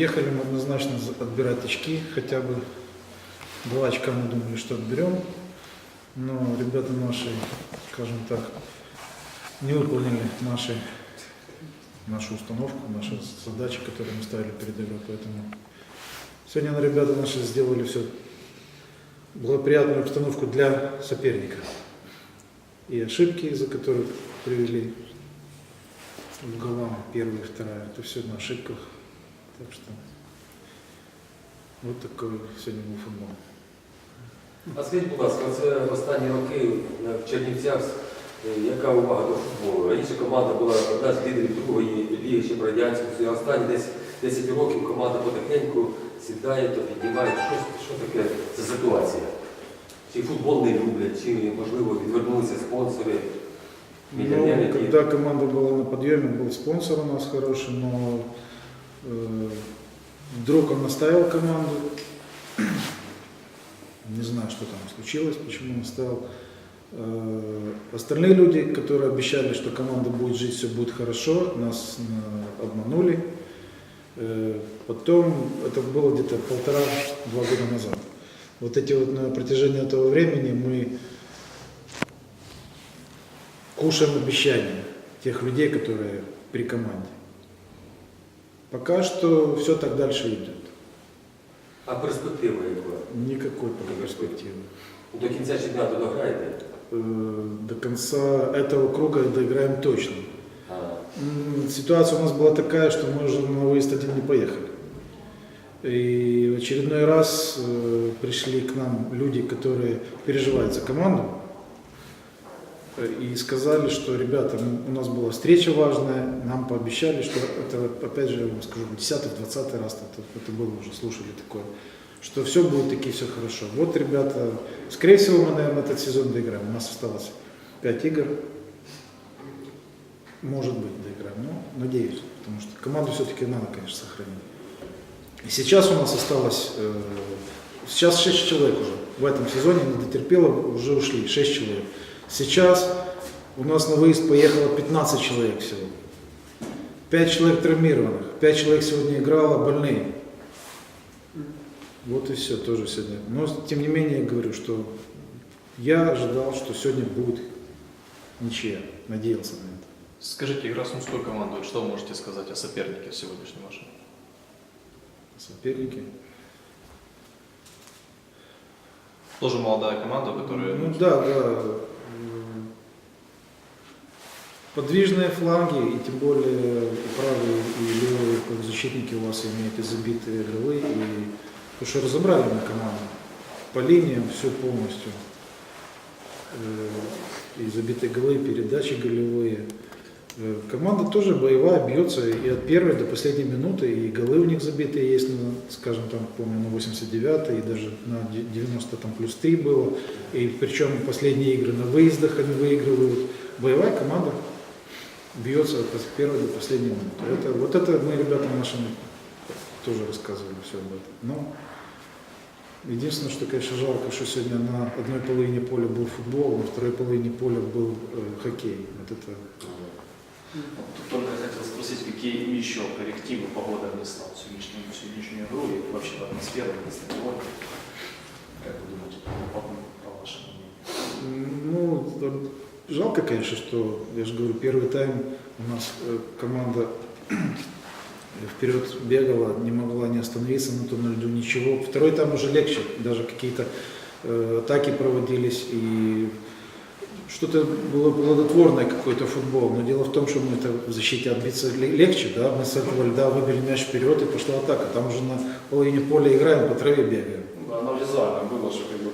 ехали мы однозначно отбирать очки, хотя бы два очка мы думали, что отберем. Но ребята наши, скажем так, не выполнили наши, нашу установку, наши задачи, которые мы ставили перед игрой. Поэтому сегодня на ребята наши сделали все благоприятную обстановку для соперника. И ошибки, из-за которых привели в голам первая и вторая, это все на ошибках. Так что вот такой сегодня был футбол. А скажіть, будь ласка, це в останні роки в Чернівцях е, яка увага до футболу? Раніше команда була одна з лідерів другої ліги ще в радянському Союзі. Останні десь 10 років команда потихеньку сідає, то піднімає. Що, що таке ця ситуація? Чи футбол не люблять, чи можливо відвернулися спонсори, мільйонери, Ну, які когда команда была на подъеме, был спонсор у нас хороший, но э, вдруг он оставил команду. Не знаю, что там случилось, почему он оставил. Э, остальные люди, которые обещали, что команда будет жить, все будет хорошо, нас э, обманули. Э, потом, это было где-то полтора-два года назад. Вот эти вот на протяжении этого времени мы кушаем обещания тех людей, которые при команде. Пока что все так дальше идет. а перспектива яка? Никакой пока перспективы. До кінця чемпіонату дограєте? Э, До конца этого круга доиграем точно. А, М, Ситуация у нас была такая, что мы уже на выезд один не поехали. И в очередной раз э, пришли к нам люди, которые переживают за команду, э, и сказали, что, ребята, у нас была встреча важная, нам пообещали, что это, опять же, я вам скажу, 10-20 раз это, это было уже, слушали такое, что все будет таки все хорошо. Вот, ребята, скорее всего, мы, наверное, этот сезон доиграем. У нас осталось 5 игр, может быть, доиграем, но надеюсь, потому что команду все-таки надо, конечно, сохранить. И сейчас у нас осталось, э, сейчас 6 человек уже. В этом сезоне не дотерпело, уже ушли, 6 человек. Сейчас у нас на выезд поехало 15 человек всего. 5 человек травмированных, 5 человек сегодня играло больные. Вот и все, тоже сегодня. Но, тем не менее, я говорю, что я ожидал, что сегодня будет ничья, надеялся на это. Скажите, игра с мужской командой, что вы можете сказать о сопернике сегодняшнем вашем? Соперники. Тоже молодая команда, которая... Ну да, да. Подвижные фланги, и тем более и правые, и левые защитники у вас имеют и забитые голы, и потому что разобрали на команду. По линиям все полностью. Э, И забитые голы, и передачи голевые. Э, Команда тоже боевая, бьется и от первой до последней минуты, и голы у них забитые есть, на, скажем, там, помню, на 89 и даже на де- 90 там плюс 3 было. И причем последние игры на выездах они выигрывают. Боевая команда бьется от первой до последней минуты. Это, вот это мы ребятам нашим тоже рассказывали все об этом. Но единственное, что, конечно, жалко, что сегодня на одной половине поля был футбол, на второй половине поля был э, хоккей. Вот это Тут только хотел спросить, какие еще коррективы погода внесла в сегодняшнюю, в сегодняшнюю игру и вообще в атмосферу на стадионе? Как вы думаете, по, по вашему мнению? Ну, жалко, конечно, что, я же говорю, первый тайм у нас э, команда вперед бегала, не могла не остановиться на том льду, ничего. Второй тайм уже легче, даже какие-то э, атаки проводились и что-то было плодотворное какой-то футбол. Но дело в том, что мы это в защите отбиться ле- легче, да, мы с этого льда выбили мяч вперед и пошла атака. Там уже на половине поля играем, по траве бегаем. Ну, Оно визуально было, что как бы